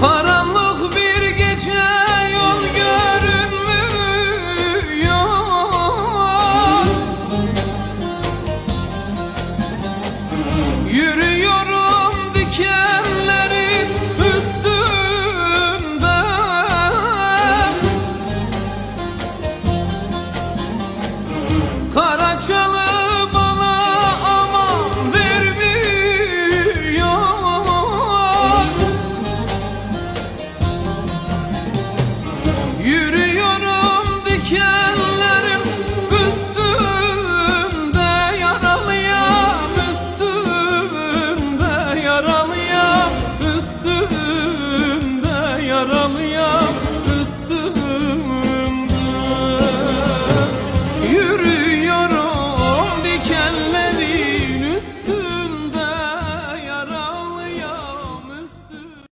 Karanlık bir gece yol görünmüyor. Yürüyorum dikenlerin Ooh.